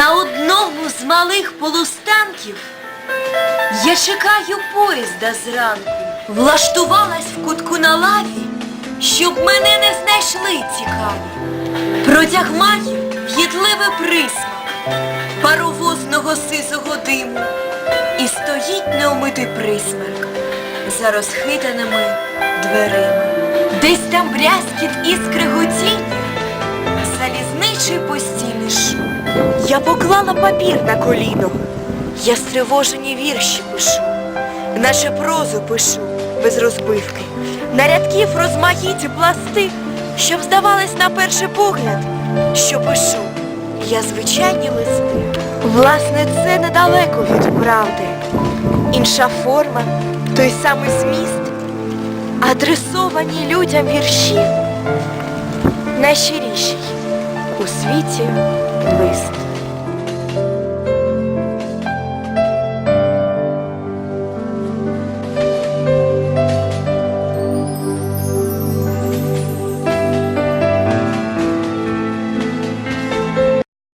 На одному з малих полустанків я чекаю поїзда зранку. Влаштувалась в кутку на лаві, щоб мене не знайшли цікаві. Протяг має в'єдливе присмак паровозного сизого диму. І стоїть неумитий присмерк за розхитаними дверима. Десь там брязкіт і скриготіння, залізничий постійний шум. Я поклала папір на коліно, я стривожені вірші пишу, наче прозу пишу без розбивки, на рядків розмаїті пласти, щоб здавалось на перший погляд, що пишу я звичайні листи. Власне, це недалеко від правди. Інша форма, той самий зміст, адресовані людям вірші, найщиріший у світі лист.